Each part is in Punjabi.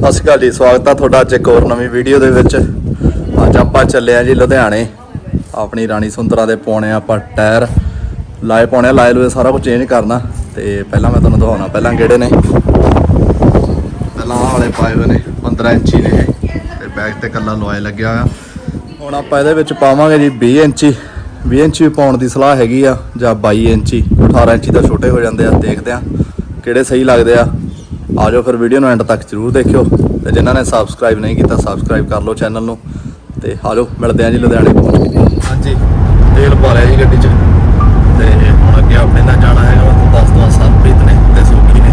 ਸਤਿ ਸ਼੍ਰੀ ਅਕਾਲ ਜੀ ਸਵਾਗਤ ਆ ਤੁਹਾਡਾ ਅੱਜ ਇੱਕ ਹੋਰ ਨਵੀਂ ਵੀਡੀਓ ਦੇ ਵਿੱਚ। ਅੱਜ ਆਪਾਂ ਚੱਲੇ ਆ ਜੀ ਲੁਧਿਆਣੇ। ਆਪਣੀ ਰਾਣੀ ਸੁੰਦਰਾ ਦੇ ਪਾਉਣੇ ਆ ਆਪਾਂ ਟਾਇਰ ਲਾਏ ਪਾਉਣੇ ਆ, ਲਾਏ ਲੂਏ ਸਾਰਾ ਕੁਝ ਚੇਂਜ ਕਰਨਾ। ਤੇ ਪਹਿਲਾਂ ਮੈਂ ਤੁਹਾਨੂੰ ਦਿਖਾਉਣਾ ਪਹਿਲਾਂ ਕਿਹੜੇ ਨੇ? ਪਹਿਲਾਂ ਵਾਲੇ ਪਾਏ ਹੋਏ ਨੇ 15 ਇੰਚੀ ਨੇ ਇਹ। ਤੇ ਬੈਕ ਤੇ ਕੱਲਾ ਲੋਏ ਲੱਗਿਆ ਹੋਇਆ। ਹੁਣ ਆਪਾਂ ਇਹਦੇ ਵਿੱਚ ਪਾਵਾਂਗੇ ਜੀ 20 ਇੰਚੀ। 20 ਇੰਚੀ ਪਾਉਣ ਦੀ ਸਲਾਹ ਹੈਗੀ ਆ ਜਾਂ 22 ਇੰਚੀ। 18 ਇੰਚੀ ਤਾਂ ਛੋਟੇ ਹੋ ਜਾਂਦੇ ਆ ਦੇਖਦੇ ਆ ਕਿਹੜੇ ਸਹੀ ਲੱਗਦੇ ਆ। ਆ ਜਾਓ ਫਿਰ ਵੀਡੀਓ ਨੂੰ ਐਂਡ ਤੱਕ ਜਰੂਰ ਦੇਖਿਓ ਤੇ ਜਿਨ੍ਹਾਂ ਨੇ ਸਬਸਕ੍ਰਾਈਬ ਨਹੀਂ ਕੀਤਾ ਸਬਸਕ੍ਰਾਈਬ ਕਰ ਲਓ ਚੈਨਲ ਨੂੰ ਤੇ ਆ ਜਾਓ ਮਿਲਦੇ ਆ ਜੀ ਲੁਧਿਆਣੇ ਹਾਂਜੀ, ਤੇਲ ਪਾ ਲਿਆ ਜੀ ਗੱਡੀ 'ਚ ਤੇ ਹੁਣ ਅੱਗੇ ਆਪਣੇ ਨਾਲ ਜਾਣਾ ਹੈਗਾ ਉਹ ਦੱਸ ਦੋ ਸਰਪ੍ਰੀਤ ਨੇ ਤੇ ਸੁਖੀ ਨੇ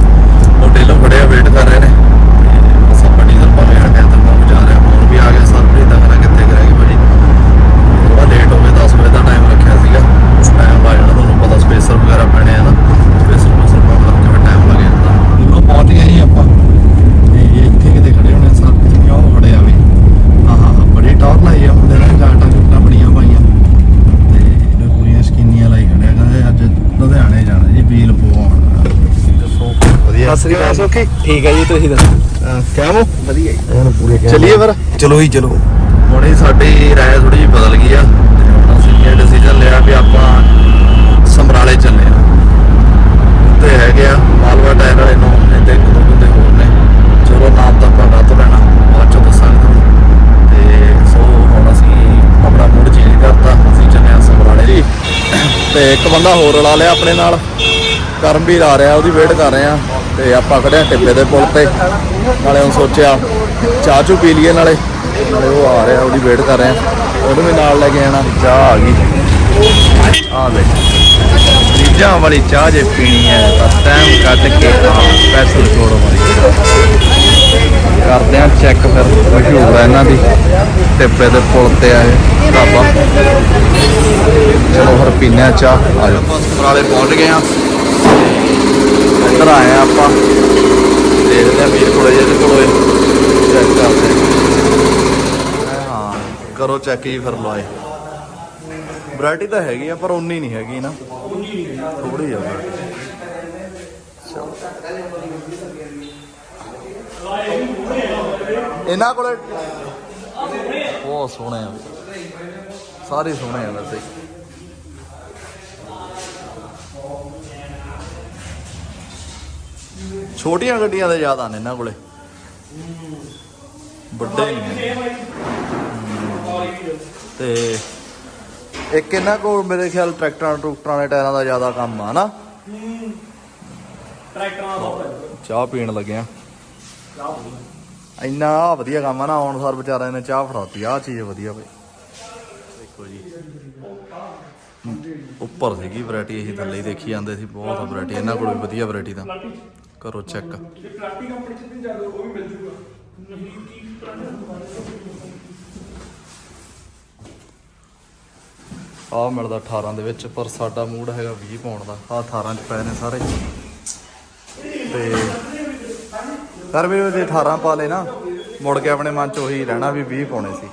ਉਹ ਡੇਲੋ ਖੜੇ ਆ ਵੇਟ ਕਰ ਰਹੇ ਨੇ ਤੇ ਬਸ ਆਪਾਂ ਡੀਜ਼ਲ ਪਾ ਲਿਆ ਤੇ ਅੰਦਰ ਪਹੁੰਚ ਜਾ ਰਿਹਾ ਹੁਣ ਵੀ ਆ ਗਿਆ ਸਰਪ੍ਰੀਤ ਦਾ ਕਹਿੰਦਾ ਕਿੱਥੇ ਕਰਾਂਗੇ ਭਾਜੀ ਥੋੜਾ ਲੇਟ ਹੋ ਗਿਆ 10 ਵਜੇ ਦਾ ਟਾਈਮ ਰੱਖਿਆ ਸੀਗਾ ਟਾਈਮ ਆ ਜਾਣਾ ਤੁਹਾਨੂੰ ਪਤਾ ਸਪੇਸਰ ਵਗੈਰਾ ਪੈਣੇ ਆ ਨਾ ਸਪੇਸਰ ਸਪੇਸਰ ਪਾਉਣ ਦਾ ਕਿਵੇਂ ਟਾਈਮ ਲੱਗ ਜਾਂਦਾ ਹੁਣ ਪਹੁੰਚ ਗਏ ਜੀ ਆਪਾਂ ਤੇ ਇੱਥੇ ਕਿਤੇ ਖੜੇ ਹੋਣੇ ਸਰਪ੍ਰੀਤ ਕਿਉਂ ਖੜੇ ਆ ਵੀ ਆਹਾ ਬੜੀ ਟੌਰ ਲਾਈ ਆ ਮੁੰਡੇ ਨੇ ਜਾਟਾਂ ਜੁਟਾਂ ਬੜੀਆਂ ਪਾਈਆਂ ਤੇ ਇਹਨੇ ਪੂਰੀਆਂ ਸਕੀਨੀਆਂ ਲਾਈ ਖੜਿਆ ਕਹਿੰਦੇ ਅੱਜ ਲੁਧਿਆਣੇ ਜਾਣਾ ਜੀ ਵੀਲ ਪਵਾਉਣ ਦੱਸੋ ਵਧੀਆ ਸਤਿ ਸ੍ਰੀ ਅਕਾਲ ਸੋਖੀ ਠੀਕ ਹੈ ਜੀ ਤੁਸੀਂ ਦੱਸੋ। ਕਿਵੇਂ ਵਧੀਆ ਜੀ। ਹੁਣ ਪੂਰੇ ਚਲਿਏ ਫਿਰ? ਚਲੋ ਹੀ ਚਲੋ। ਹੁਣ ਹੀ ਸਾਡੀ ਰਾਏ ਥੋੜੀ ਜਿਹੀ ਬਦਲ ਗਈ ਆ ਤੇ ਹੁਣ ਅਸੀਂ ਇਹ ਡਿਸੀਜਨ ਲਿਆ ਵੀ ਆਪਾਂ ਸਮਰਾਲੇ ਚੱਲੇ ਆ। ਉੱਤੇ ਹੈਗੇ ਆ ਮਾਲਵਾ ਟਾਇਰ ਵਾਲੇ ਨੂੰ ਨੇ ਤੇ ਇੱਕ ਦੋ ਬੰਦੇ ਹੋਰ ਨੇ। ਚਲੋ ਨਾਮ ਤਾਂ ਆਪਾਂ ਰਾਤੋਂ ਲੈਣਾ ਬਾਅਦ ਚੋਂ ਦੱਸਾਂਗੇ ਤੁਹਾਨੂੰ। ਤੇ ਸੋ ਹੁਣ ਅਸੀਂ ਆਪਣਾ ਮੂਡ ਚੇਂਜ ਕਰਤਾ ਅਸੀਂ ਚੱਲੇ ਆ ਸਮਰਾਲੇ। ਜੀ। ਤੇ ਇੱਕ ਬੰਦਾ ਹੋਰ ਰਲਾ ਲਿਆ ਆਪਣੇ ਨਾਲ। ਕਰਮਵੀਰ ਆ ਰਿਹਾ ਉਹਦੀ ਵੇਟ ਕਰ ਰਹੇ ਆ। ਤੇ ਆਪਾਂ ਖੜੇ ਆ ਟਿੱਬੇ ਦੇ ਪੁਲ ਤੇ। ਨਾਲੇ ਹੁਣ ਸੋਚਿਆ, ਚਾਹ ਚੂ ਪੀ ਲਈਏ ਨਾਲੇ। ਨਾਲੇ ਉਹ ਆ ਰਿਹਾ, ਉਹਦੀ ਵੇਟ ਕਰ ਰਿਹਾ। ਉਹਨੂੰ ਵੀ ਨਾਲ ਲੈ ਕੇ ਆਣਾ, ਚਾਹ ਆ ਗਈ। ਆ ਲੈ। ਰੀਜਾਂ ਵਾਲੀ ਚਾਹ ਜੇ ਪੀਣੀ ਹੈ, ਤਾਂ ਟਾਈਮ ਕੱਢ ਕੇ ਆ ਸਪੈਸ਼ਲ ਛੋੜ ਵਾਲੀ। ਕਰਦੇ ਆ ਚੈੱਕ ਫਿਰ, ਮਸ਼ਹੂਰ ਹੈ ਇਹਨਾਂ ਦੀ। ਟਿੱਬੇ ਦੇ ਪੁਲ ਤੇ ਆਏ ਢਾਬਾ। ਚਲੋ ਫਿਰ ਪੀਨੇ ਆ ਚਾਹ। ਆ ਜਾਓ। ਪਹੁੰਚ ਗਏ ਆ ਇੱਧਰ ਆਏ ਆ ਆਪਾਂ। ਦੇਖਦੇ ਆ ਵੀਰ ਕੋਲੇ ਜਿਹਦੇ ਕੋਲੇ ਚੈੱਕ ਕਰਦੇ ਹਾਂ। ਕਰੋ ਚੈੱਕ ਜੀ ਫਿਰ ਲਵਾਏ ਵੈਰਾਈਟੀ ਤਾਂ ਹੈਗੀ ਆ, ਪਰ ਉਨੀ ਨਹੀਂ ਹੈਗੀ ਨਾ। ਥੋੜੀ ਆ ਇਹਨਾਂ ਕੋਲੇ ਬਹੁਤ ਸੋਹਣੇ ਆ। ਸਾਰੇ ਸੋਹਣੇ ਆ ਵੈਸੇ। ਛੋਟੀਆਂ ਗੱਡੀਆਂ ਦੇ ਜ਼ਿਆਦਾ ਨੇ ਇਹਨਾਂ ਕੋਲੇ। ਵੱਡੇ ਨਹੀਂ ਹੈ ਤੇ ਇੱਕ ਇਹਨਾਂ ਕੋਲ ਮੇਰੇ ਖਿਆਲ ਟਰੈਕਟਰਾਂ ਟਰੂਕਟਰਾਂ ਦੇ ਟਾਇਰਾਂ ਦਾ ਜ਼ਿਆਦਾ ਕੰਮ ਆ ਨਾ। ਟਰੈਕਟਰਾਂ ਦਾ ਚਾਹ ਪੀਣ ਲੱਗਿਆ। ਇੰਨਾ ਵਧੀਆ ਕੰਮ ਆ ਨਾ ਆਉਣ ਸਾਰ ਵਿਚਾਰਿਆਂ ਨੇ ਚਾਹ ਫੜਾਤੀ। ਆਹ ਚੀਜ਼ ਵਧੀਆ ਬਈ। ਦੇਖੋ ਜੀ। ਉੱਪਰ ਸੀਗੀ ਵੈਰਾਈਟੀ ਅਸੀਂ ਥੱਲੇ ਹੀ ਦੇਖੀ ਜਾਂਦੇ ਸੀ ਬਹੁਤ ਵੈਰਾਈਟੀ। ਇਹਨਾਂ ਕੋਲ ਵੀ ਵਧੀਆ ਵੈਰਾਈਟੀ ਦਾ ਕਰੋ ਚੈੱਕ। ਪਲਾਟੀ ਕੰਪਨੀ ਚ ਵੀ ਜਾ ਉਹ ਵੀ ਮਿਲ ਜੂਗਾ ਆਹ ਮਿਲਦਾ 18 ਦੇ ਵਿੱਚ, ਪਰ ਸਾਡਾ ਮੂਡ ਹੈਗਾ 20 ਪਾਉਣ ਦਾ। ਆਹ 18 ਚ ਪਏ ਨੇ ਸਾਰੇ। ਤੇ ਕਰ ਵੀ ਜੇ 18 ਪਾ ਲੈ ਨਾ, ਮੁੜ ਕੇ ਆਪਣੇ ਮਨ ਚ ਉਹੀ ਰਹਿਣਾ ਵੀ 20 ਪਾਉਣੇ ਸੀ।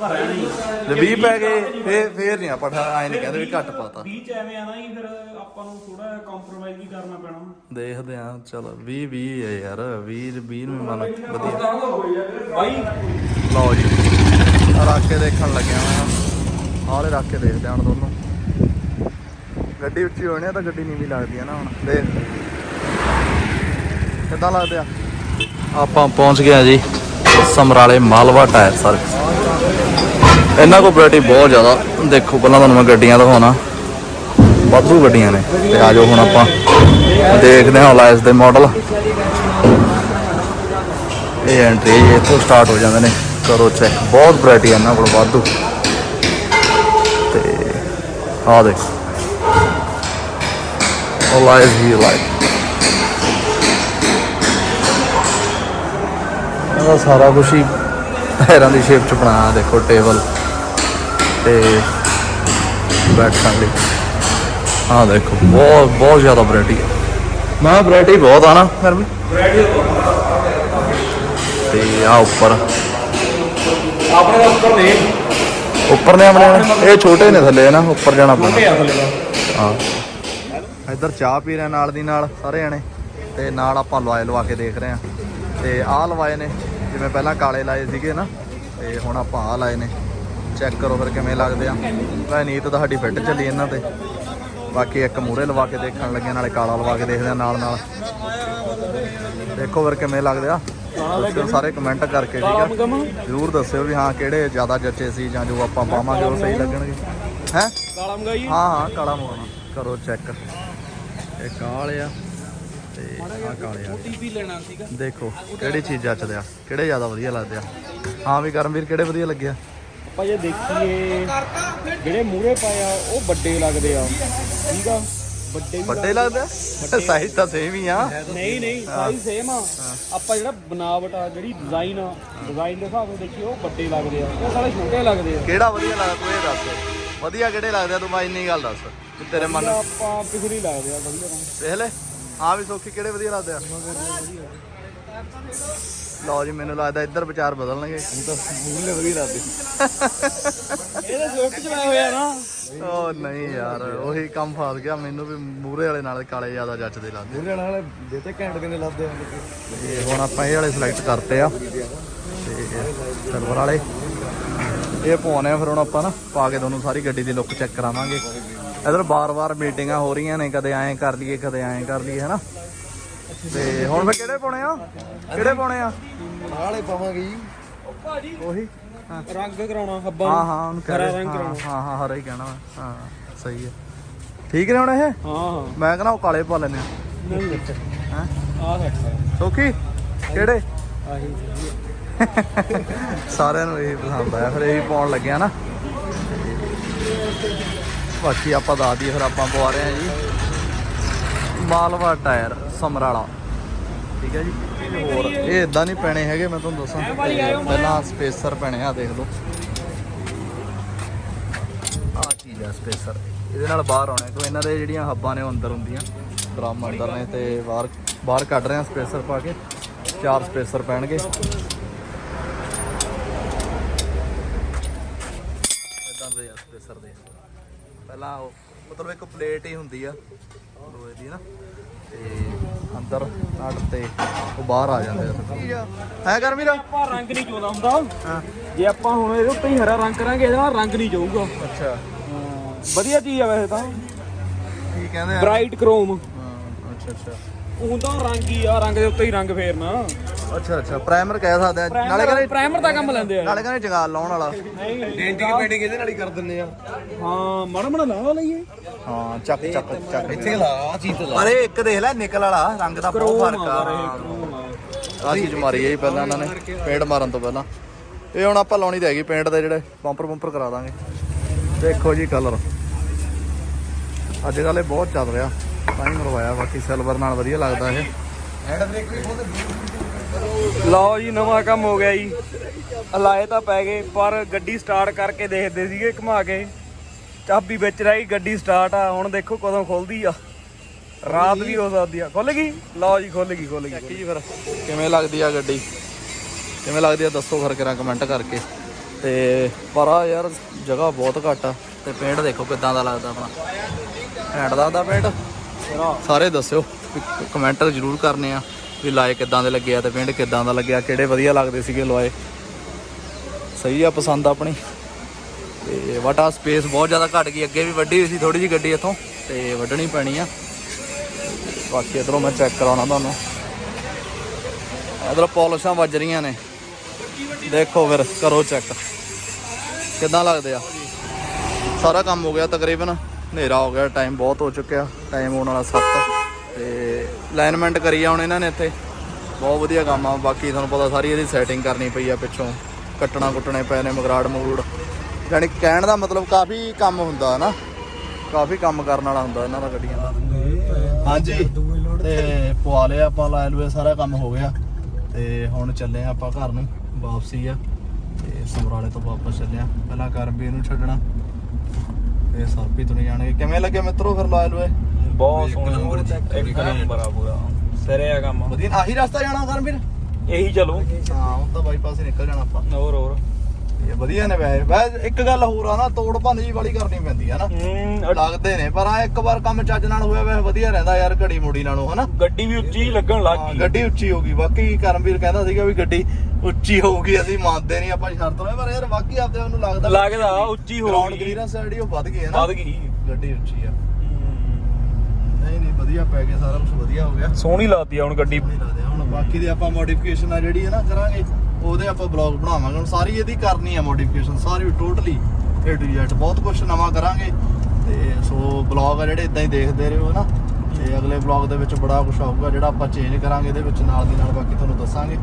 ਜੇ 20 ਪੈ ਗਏ ਫੇਰ ਫੇਰ ਨਹੀਂ ਆਪਾਂ ਐ ਨਹੀਂ ਕਹਿੰਦੇ ਵੀ ਘੱਟ ਪਾਤਾ। ਵੀਹ ਚ ਐਵੇਂ ਆ ਨਾ ਜੀ ਫਿਰ ਆਪਾਂ ਨੂੰ ਥੋੜਾ ਕੰਪਰੋਮਾਈਜ਼ ਵੀ ਕਰਨਾ ਪੈਣਾ। ਦੇਖਦੇ ਆ ਚਲ 20 20 ਹੈ ਯਾਰ 20 20 ਨੂੰ ਮਨ ਵਧੀਆ। ਬਾਈ। ਲਓ ਜੀ ਆਹ ਰੱਖ ਕੇ ਦੇਖਣ ਲੱਗਿਆ ਮੈਂ ਹਾਲੇ ਰੱਖ ਕੇ ਦੇਖਦੇ ਹਾਂ ਹੁਣ ਦੋਨੋਂ। ਗੱਡੀ ਉੱਚੀ ਹੋਣੀ ਆ ਤਾਂ ਗੱਡੀ ਨੀਵੀਂ ਲੱਗਦੀ ਆ ਨਾ ਹੁਣ ਦੇਖ। ਕਿੱਦਾਂ ਲੱਗਦੇ ਆ? ਆਪਾਂ ਪਹੁੰਚ ਗਏ ਆ ਜੀ ਸਮਰਾਲੇ ਮਾਲਵਾ ਟਾਇਰ ਸਰਵਿਸ ਇਹਨਾਂ ਕੋਲ ਵੈਰਾਈਟੀ ਬਹੁਤ ਜ਼ਿਆਦਾ। ਦੇਖੋ, ਪਹਿਲਾਂ ਤੁਹਾਨੂੰ ਮੈਂ ਗੱਡੀਆਂ ਦਿਖਾਉਣਾ। ਵਾਧੂ ਗੱਡੀਆਂ ਨੇ। ਤੇ ਆ ਜਾਓ ਹੁਣ ਆਪਾਂ। ਦੇਖਦੇ ਹਾਂ ਲਾਇਸ ਦੇ ਮਾਡਲ ਇਹ ਐਂਟਰੀ ਇੱਥੋਂ ਸਟਾਰਟ ਹੋ ਜਾਂਦੇ ਨੇ। ਕਰੋ ਚੈੱਕ ਬਹੁਤ ਵੈਰਾਈਟੀ ਇਹਨਾਂ ਕੋਲ, ਵਾਧੂ। ਤੇ ਆ ਦੇਖ। ਉਹ ਹੀ ਲਾਈਵ ਇਹਦਾ ਸਾਰਾ ਕੁਝ ਹੀ ਹੈਰਾਂ ਦੀ ਸ਼ੇਪ ਚ ਬਣਾਇਆ ਦੇਖੋ ਟੇਬਲ ਤੇ ਬੈਠਣ ਲਈ। ਆਹ ਦੇਖੋ ਬਹੁਤ ਬਹੁਤ ਜ਼ਿਆਦਾ ਵੈਰਾਈਟੀ ਹੈ ਮੈਂ ਵੈਰਾਈਟੀ ਬਹੁਤ ਆ ਨਾ ਫਿਰ ਵੀ ਤੇ ਆ ਉੱਪਰ। ਆਪਣੇ ਦਾ ਉੱਪਰ ਨੇ। ਉੱਪਰ ਨੇ ਆਪਣੇ ਇਹ ਛੋਟੇ ਨੇ ਥੱਲੇ ਨਾ? ਉੱਪਰ ਜਾਣਾ ਪੈਣਾ। ਆ ਹਾਂ। ਇੱਧਰ ਚਾਹ ਪੀ ਰਹੇ ਨਾਲ ਦੀ ਨਾਲ ਸਾਰੇ ਜਣੇ। ਤੇ ਨਾਲ ਆਪਾਂ ਲਵਾਏ ਲਵਾ ਕੇ ਦੇਖ ਰਹੇ ਆ ਤੇ ਆਹ ਲਵਾਏ ਨੇ। ਜਿਵੇਂ ਪਹਿਲਾਂ ਕਾਲੇ ਲਾਏ ਸੀਗੇ ਨਾ ਤੇ ਹੁਣ ਆਪਾਂ ਆਹ ਲਾਏ ਨੇ। ਚੈੱਕ ਕਰੋ ਫਿਰ ਕਿਵੇਂ ਲੱਗਦੇ ਆ। ਵੈ ਨੀਤ ਤਾਂ ਸਾਡੀ ਫਿੱਟ ਚੱਲੀ ਇਹਨਾਂ ਤੇ। ਬਾਕੀ ਇੱਕ ਮੂਰੇ ਲਵਾ ਕੇ ਦੇਖਣ ਲੱਗੇ ਨਾਲੇ ਕਾਲਾ ਲਵਾ ਕੇ ਦੇਖਦੇ ਆ ਨਾਲ ਨਾਲ। ਦੇਖੋ ਫਿਰ ਕਿਵੇਂ ਲੱਗਦੇ ਆ। ਦੱਸਿਓ ਸਾਰੇ ਕਮੈਂਟ ਕਰਕੇ ਠੀਕ ਆ? ਜ਼ਰੂਰ ਦੱਸਿਓ ਵੀ ਹਾਂ ਕਿਹੜੇ ਜ਼ਿਆਦਾ ਜੱਚੇ ਸੀ ਜਾਂ ਜੋ ਆਪਾਂ ਪਾਵਾਂਗੇ ਉਹ ਸਹੀ ਲੱਗਣਗੇ। ਹੈ? ਕਾਲਾ ਮੰਗਾਈ। ਹਾਂ ਹਾਂ ਕਾਲਾ ਮੋਣਾ ਕਰੋ ਚੈੱਕ ਇਹ ਕਾਲੇ ਆ। ਤੇ ਆ ਕਾਲੇ ਆ ਟੀਪੀ ਲੈਣਾ ਸੀਗਾ। ਦੇਖੋ ਕਿਹੜੀ ਚੀਜ਼ ਜੱਚਦੇ ਆ ਕਿਹੜੇ ਜ਼ਿਆਦਾ ਵਧੀਆ ਲੱਗਦੇ ਆ। ਹਾਂ ਵੀ ਕਰਮਵੀਰ ਕਿਹੜੇ ਵਧੀਆ ਲੱਗੇ ਆ? ਆਪਾਂ ਜੇ ਦੇਖੀਏ ਜਿਹੜੇ ਮੂਰੇ ਪਾਇਆ ਉਹ ਵੱਡੇ ਲੱਗਦੇ ਆ। ਠੀਕ ਆ? ਵੱਡੇ ਵੀ ਵੱਡੇ ਲੱਗਦੇ ਆ? ਸਾਈਜ਼ ਤਾਂ ਸੇਮ ਹੀ ਆ। ਨਹੀਂ ਨਹੀਂ ਸਾਈਜ਼ ਸੇਮ ਆ। ਆਪਾਂ ਜਿਹੜਾ ਬਨਾਵਟ ਆ ਜਿਹੜੀ ਡਿਜ਼ਾਈਨ ਆ ਡਿਜ਼ਾਈਨ ਦੇ ਹਿਸਾਬ ਨਾਲ ਦੇਖੀਏ ਉਹ ਵੱਡੇ ਲੱਗਦੇ ਆ। ਉਹ ਸਾਲੇ ਛੋਟੇ ਲੱਗਦੇ ਆ। ਕਿਹੜਾ ਵਧੀਆ ਲੱਗਦਾ ਤੂੰ ਇਹ ਦੱਸ। ਵਧੀਆ ਕਿਹੜੇ ਲੱਗਦੇ ਆ? ਤੂੰ ਬਾਈ ਇੰਨੀ ਗੱਲ ਦੱਸ ਤੇਰੇ ਮਨ ਆਪਾਂ ਪਿਛਲੀ ਲੱਗਦੇ ਆ ਵਧੀਆ। ਤਾਂ ਦੇਖ ਲੈ। ਹਾਂ ਵੀ ਸੋਖੀ ਕਿਹੜੇ ਵਧੀਆ ਲੱਗਦੇ ਆ? ਲਓ ਜੀ ਮੈਨੂੰ ਲੱਗਦਾ ਇੱਧਰ ਵਿਚਾਰ ਬਦਲਣਗੇ। ਹੁਣ ਤਾਂ ਮੂਲੇ ਵਧੀਆ ਲੱਗਦੇ। ਇਹਦੇ ਸਵਿਫਟ ਚ ਮੈਂ ਹੋਇਆ ਨਾ। ਓ ਨਹੀਂ ਯਾਰ ਉਹੀ ਕੰਮ ਫਸ ਗਿਆ। ਮੈਨੂੰ ਵੀ ਮੂਰੇ ਵਾਲੇ ਨਾਲ ਕਾਲੇ ਜ਼ਿਆਦਾ ਜੱਚਦੇ ਲੱਗਦੇ। ਮੂਰੇ ਵਾਲੇ ਦੇ ਤੇ ਘੈਂਟ ਕਿੰਨੇ ਲੱਭਦੇ ਆ। ਤੇ ਹੁਣ ਆਪਾਂ ਇਹ ਵਾਲੇ ਸਿਲੈਕਟ ਕਰਤੇ ਆ। ਤੇ ਸਿਲਵਰ ਵਾਲੇ। ਇਹ ਪਾਉਣੇ ਆ ਫਿਰ ਹੁਣ ਆਪਾਂ ਨਾ ਪਾ ਕੇ ਤੁਹਾਨੂੰ ਸਾਰੀ ਗੱਡੀ ਦੀ ਲੁੱਕ ਚੈੱਕ ਕਰਾਵਾਂਗੇ। ਇਧਰ ਬਾਰ-ਬਾਰ ਮੀਟਿੰਗਾਂ ਹੋ ਰਹੀਆਂ ਨੇ ਕਦੇ ਐਂ ਕਰ ਲਈਏ ਕਦੇ ਐਂ ਕਰ ਲਈਏ ਹਨਾ? ਤੇ ਹੁਣ ਫਿਰ ਕਿਹੜੇ ਪਾਉਣੇ ਆ? ਕਿਹੜੇ ਪਾਉਣੇ ਆ? ਨਾਲੇ ਪਾਵਾਂਗੇ ਜੀ। ਭਾਜੀ ਉਹੀ ਰੰਗ ਕਰਾਉਣਾ ਹੱਬਾਂ ਹਾਂ ਹਾਂ ਉਹਨੂੰ ਕਹਿ ਰਹੇ- ਰੰਗ ਹਾਂ ਕਰਾਉਣਾ। ਹਾਂ ਹਾਂ ਹਰਾ ਹੀ ਕਹਿਣਾ। ਹਾਂ ਸਹੀ ਹੈ ਠੀਕ ਨੇ ਹੁਣ ਇਹ? ਹਾਂ ਹਾਂ। ਮੈਂ ਕਹਿੰਦਾ ਉਹ ਕਾਲੇ ਪਾ ਲੈਨੇ ਆ। ਨਹੀਂ। ਹਾਂ? ਆ। ਸੈਟ ਸੋਖੀ? ਕਿਹੜੇ? ਆਹੀ ਸਾਰਿਆਂ ਨੂੰ ਇਹ ਪਸੰਦ ਆਇਆ ਫਿਰ ਇਹੀ ਪਾਉਣ ਲੱਗਿਆ ਨਾ। ਬਾਕੀ ਆਪਾਂ ਦੱਸ ਦਈਏ ਫਿਰ ਆਪਾਂ ਪਵਾ ਰਹੇ ਹਾਂ ਜੀ। ਮਾਲਵਾ ਟਾਇਰ, ਸਮਰਾਲਾ। ਠੀਕ ਹੈ ਜੀ। ਹੋਰ, ਇਹ ਇਦਾਂ ਨਹੀਂ ਪੈਣੇ ਹੈਗੇ, ਮੈਂ ਤੁਹਾਨੂੰ ਦੱਸਾਂ। ਪਹਿਲਾਂ ਸਪੇਸਰ ਪੈਣੇ ਆ ਦੇਖ ਲਓ। ਆ ਚੀਜ਼ ਆ, ਸਪੇਸਰ। ਇਹਦੇ ਨਾਲ ਬਾਹਰ ਆਉਣੇ ਕਿਉਂ? ਇਹਨਾਂ ਦੇ ਜਿਹੜੀਆਂ ਹੱਬਾਂ ਨੇ ਉਹ ਅੰਦਰ ਹੁੰਦੀਆਂ। ਡਰਮ ਅੰਦਰ ਨੇ ਤੇ ਬਾਹਰ ਬਾਹਰ ਕੱਢ ਰਹੇ ਆ ਸਪੇਸਰ ਪਾ ਕੇ। ਚਾਰ ਸਪੇਸਰ ਪੈਣਗੇ। ਇਦਾਂ ਦੇ ਆ, ਸਪੇਸਰ ਦੇ। ਪਹਿਲਾਂ ਉਹ ਮਤਲਬ ਇੱਕ ਪਲੇਟ ਹੀ ਹੁੰਦੀ ਆ ਲੋਹੇ ਦੀ ਨਾ ਤੇ ਅੰਦਰ ਨਟ ਤੇ ਉਹ ਬਾਹਰ ਆ ਜਾਂਦੇ ਆ। ਹੈ ਕਰ ਵੀਰਾ? ਆਪਾਂ ਰੰਗ ਨਹੀਂ ਚੋਦਾ ਹੁੰਦਾ। ਹਾਂ। ਜੇ ਆਪਾਂ ਹੁਣ ਇਹਦੇ ਉੱਤੇ ਹੀ ਹਰਾ ਰੰਗ ਕਰਾਂਗੇ ਇਹਦੇ ਰੰਗ ਨਹੀਂ ਜਾਊਗਾ ਅੱਛਾ। ਵਧੀਆ ਚੀਜ਼ ਆ ਵੈਸੇ ਤਾਂ। ਕੀ ਕਹਿੰਦੇ ਆ? ਬ੍ਰਾਈਟ ਕ੍ਰੋਮ ਹਾਂ, ਅੱਛਾ ਅੱਛਾ। ਉਹ ਤਾਂ ਰੰਗ ਹੀ ਆ ਰੰਗ ਦੇ ਉੱਤੇ ਹੀ ਰੰਗ ਫੇਰਨਾ। ਅੱਛਾ ਅੱਛਾ ਪ੍ਰਾਈਮਰ ਕਹਿ ਸਕਦੇ ਆ। ਨਾਲੇ ਕਹਿੰਦੇ ਪ੍ਰਾਈਮਰ ਦਾ ਕੰਮ ਲੈਂਦੇ ਆ। ਨਾਲੇ ਕਹਿੰਦੇ ਜਗਾਲ ਲਾਉਣ ਵਾਲਾ। ਡੈਂਟਿੰਗ ਪੈਂਟਿੰਗ ਇਹਦੇ ਨਾਲ ਹੀ ਕਰ ਦਿੰਦੇ ਆ। ਹਾਂ ਮਾੜਾ ਮਾੜਾ ਲਾ ਲਈਏ। ਹਾਂ ਚੱਕ ਚੱਕ ਚੱਕ। ਇੱਥੇ ਲਾ ਆ ਚੀਜ਼ ਤੇ ਲਾ। ਅਰੇ ਇੱਕ ਦੇਖ ਲੈ ਨਿਕਲ ਵਾਲਾ। ਰੰਗ ਦਾ ਬਹੁਤ ਫ਼ਰਕ ਆ। ਆ। ਚੀਜ਼ ਮਾਰੀ ਹੈ ਪਹਿਲਾਂ ਇਹਨਾਂ ਨੇ ਪੇਂਟ ਮਾਰਨ ਤੋਂ ਪਹਿਲਾਂ। ਇਹ ਹੁਣ ਆਪਾਂ ਲਾਉਣੀ ਹੈਗੀ ਪੇਂਟ ਦੇ ਜਿਹੜੇ ਬੰਪਰ ਬੰਪਰ ਕਰਾ ਦਾਂਗੇ। ਦੇਖੋ ਜੀ ਕਲਰ ਅੱਜ ਕੱਲ੍ਹ ਇਹ ਬਹੁਤ ਚੱਲ ਰਿਹਾ। ਤਾਂ ਹੀ ਮਰਵਾਇਆ ਬਾਕੀ ਸਿਲਵਰ ਨਾਲ ਵਧੀਆ ਲੱਗਦਾ ਇਹ। ਹੈਡ ਬ੍ਰੇਕ ਵੀ ਖੋਲ ਲਓ ਜੀ ਨਵਾਂ ਕੰਮ ਹੋ ਗਿਆ ਜੀ। ਹਲਾਏ ਤਾਂ ਪੈ ਗਏ ਪਰ ਗੱਡੀ ਸਟਾਰਟ ਕਰਕੇ ਦੇਖਦੇ ਸੀਗੇ ਘੁਮਾ ਕੇ। ਚਾਬੀ ਵਿੱਚ ਰਹੀ ਗੱਡੀ ਸਟਾਰਟ ਆ। ਹੁਣ ਦੇਖੋ ਕਦੋਂ ਖੁੱਲਦੀ ਆ। ਰਾਤ ਵੀ ਹੋ ਸਕਦੀ ਆ। ਖੁੱਲ ਗਈ? ਲਓ ਜੀ ਖੁੱਲ ਗਈ ਖੁੱਲ ਗਈ ਕੀ ਫਿਰ ਕਿਵੇਂ ਲੱਗਦੀ ਆ ਗੱਡੀ? ਕਿਵੇਂ ਲੱਗਦੀ ਆ? ਦੱਸੋ ਫਿਰ ਕਿਰਾਂ ਕਮੈਂਟ ਕਰਕੇ। ਤੇ ਪਰ ਆ ਯਾਰ ਜਗ੍ਹਾ ਬਹੁਤ ਘੱਟ ਆ। ਤੇ ਪੇਂਟ ਦੇਖੋ ਕਿਦਾਂ ਦਾ ਲੱਗਦਾ ਆਪਣਾ। ਹੈਂਡ ਦਾ ਦਾ ਪੇਂਟ ਸਾਰੇ ਦੱਸਿਓ ਕਮੈਂਟ ਜ਼ਰੂਰ ਕਰਨੇ ਆ ਵੀ ਲਾਏ ਕਿੱਦਾਂ ਦੇ ਲੱਗੇ ਆ ਤੇ ਪਿੰਡ ਕਿੱਦਾਂ ਦਾ ਲੱਗਿਆ, ਕਿਹੜੇ ਵਧੀਆ ਲੱਗਦੇ ਸੀਗੇ ਲਵਾਏ ਸਹੀ ਆ ਪਸੰਦ ਆਪਣੀ। ਤੇ ਵਟਾ ਸਪੇਸ ਬਹੁਤ ਜ਼ਿਆਦਾ ਘਟ ਗਈ, ਅੱਗੇ ਵੀ ਵੱਡੀ ਹੋਈ ਸੀ ਥੋੜੀ ਜੀ ਗੱਡੀ ਇੱਥੋਂ, ਤੇ ਵੱਢਣੀ ਪੈਣੀ ਆ। ਬਾਕੀ ਇਧਰੋਂ ਮੈਂ ਚੈੱਕ ਕਰਾਉਣਾ ਤੁਹਾਨੂੰ। ਇਧਰ ਪੋਲਿਸ਼ਾਂ ਵੱਜ ਰਹੀਆਂ ਨੇ। ਦੇਖੋ ਫਿਰ, ਕਰੋ ਚੈੱਕ ਕਿੱਦਾਂ ਲੱਗਦੇ ਆ? ਸਾਰਾ ਕੰਮ ਹੋ ਗਿਆ ਤਕਰੀਬਨ। ਹਨੇਰਾ ਹੋ ਗਿਆ ਟਾਈਮ ਬਹੁਤ ਹੋ ਚੁੱਕਿਆ ਟਾਈਮ ਹੋਣ ਵਾਲਾ 7 ਤੇ ਲਾਈਨਮੈਂਟ ਕਰੀ ਆ ਹੁਣ ਇਹਨਾਂ ਨੇ ਇੱਥੇ। ਬਹੁਤ ਵਧੀਆ ਕੰਮ ਆ, ਬਾਕੀ ਤੁਹਾਨੂੰ ਪਤਾ ਸਾਰੀ ਇਹਦੀ ਸੈਟਿੰਗ ਕਰਨੀ ਪਈ ਆ ਪਿੱਛੋਂ। ਕੱਟਣਾ ਕੁੱਟਣੇ ਪਏ ਨੇ, ਮਗਰਾੜ ਮਗਰੂੜ। ਯਾਨੀ ਕਹਿਣ ਦਾ ਮਤਲਬ ਕਾਫੀ ਕੰਮ ਹੁੰਦਾ ਹੈ ਨਾ ਕਾਫੀ ਕੰਮ ਕਰਨ ਵਾਲਾ ਹੁੰਦਾ ਇਹਨਾਂ ਦਾ ਗੱਡੀਆਂ ਦਾ। ਹਾਂਜੀ, ਤੇ ਪਵਾ ਲਿਆ ਆਪਾਂ ਲਾ ਲੂਏ ਸਾਰਾ ਕੰਮ ਹੋ ਗਿਆ। ਤੇ ਹੁਣ ਚੱਲੇ ਆ ਆਪਾਂ ਘਰ ਨੂੰ, ਵਾਪਸੀ ਆ। ਤੇ ਸਮਰਾਲੇ ਤੋਂ ਵਾਪਸ ਚੱਲੇ ਆ ਪਹਿਲਾਂ ਕਰਬੀ ਨੂੰ ਛੱਡਣਾ। ਤੇ ਸਰਪੀ ਤੁਨੇ ਜਾਣਗੇ। ਕਿਵੇਂ ਲੱਗੇ ਮਿੱਤਰੋ ਫਿਰ ਲਾਇ ਲੂਏ ਬਹੁਤ ਸੋਹਣਾ ਇੱਕ ਨੰਬਰ ਆ ਪੂਰਾ। ਸਿਰੇ ਆ ਕੰਮ। ਵਧੀਆ ਆਹੀ ਰਸਤਾ ਜਾਣਾ ਕਰਬੀਰ ਇਹੀ ਚਲੋ। ਹਾਂ ਹੁਣ ਤਾਂ ਬਾਈਪਾਸ ਨਿਕਲ ਜਾਣਾ ਆਪਾਂ। ਹੋਰ ਹੋਰ। ਵਧੀਆ ਨੇ ਵੈਸੇ। ਵੈਸੇ ਇੱਕ ਗੱਲ ਹੋਰ ਆ ਨਾ ਤੋੜ ਭੰਨ ਜੀ ਵਾਲੀ ਕਰਨੀ ਪੈਂਦੀ ਆ ਨਾ। ਹੂੰ ਲੱਗਦੇ ਨੇ ਪਰ ਆ ਇੱਕ ਵਾਰ ਕੰਮ ਚੱਜ ਨਾਲ ਹੋਇਆ ਵੈਸੇ ਵਧੀਆ ਰਹਿੰਦਾ ਯਾਰ ਘੜੀ ਮੁੜੀ ਨਾਲੋਂ ਹਨਾ। ਗੱਡੀ ਵੀ ਉੱਚੀ ਹੀ ਲੱਗਣ ਲੱਗ ਹਾਂ, ਗਈ ਗੱਡੀ ਉੱਚੀ ਹੋ ਗਈ। ਬਾਕੀ ਕਰਮਵੀਰ ਕਹਿੰਦਾ ਸੀਗਾ ਵੀ ਗੱਡੀ ਉੱਚੀ ਹੋਊਗੀ ਅਸੀਂ ਮੰਨਦੇ ਨਹੀਂ ਆਪਾਂ ਸ਼ਰਤ ਨਾਲ ਪਰ ਯਾਰ ਬਾਕੀ ਆਪਦੇ ਨੂੰ ਲੱਗਦਾ ਲੱਗਦਾ ਉੱਚੀ ਹੋ ਗਰਾਊਂਡ ਗਈ ਕਲੀਅਰੈਂਸ ਜਿਹੜੀ ਉਹ ਵੱਧ ਗਈ ਹੈ ਨਾ। ਵੱਧ ਗਈ। ਗੱਡੀ ਉੱਚੀ ਆ। ਨਹੀਂ ਨਹੀਂ ਵਧੀਆ ਪੈ ਗਿਆ ਸਾਰਾ ਕੁਝ ਵਧੀਆ ਹੋ ਗਿਆ। ਸੋਹਣੀ ਲੱਗਦੀ ਆ ਹੁਣ ਗੱਡੀ। ਹੁਣ ਬਾਕੀ ਦੀ ਆਪਾਂ ਮੋਡੀਫਿਕੇਸ਼ਨ ਆ ਜਿਹੜੀ ਹੈ ਨਾ ਕਰਾਂਗੇ। ਉਹਦੇ ਆਪਾਂ ਬਲੌਗ ਬਣਾਵਾਂਗੇ। ਹੁਣ ਸਾਰੀ ਇਹਦੀ ਕਰਨੀ ਆ ਮੋਡੀਫਿਕੇਸ਼ਨ ਸਾਰੀ ਟੋਟਲੀ A to Z, ਬਹੁਤ ਕੁਝ ਨਵਾਂ ਕਰਾਂਗੇ। ਤੇ ਸੋ ਬਲੌਗ ਆ ਜਿਹੜੇ ਇਦਾਂ ਹੀ ਦੇਖਦੇ ਰਹੋ ਨਾ। ਤੇ ਅਗਲੇ ਬਲੌਗ ਦੇ ਵਿੱਚ ਬੜਾ ਕੁਝ ਆਊਗਾ, ਜਿਹੜਾ ਆਪਾਂ ਚੇਂਜ ਕਰਾਂਗੇ ਇਹਦੇ ਵਿੱਚ ਨਾਲ ਦੀ ਨਾਲ ਬਾਕੀ ਤੁਹਾਨੂੰ ਦੱਸਾਂਗੇ।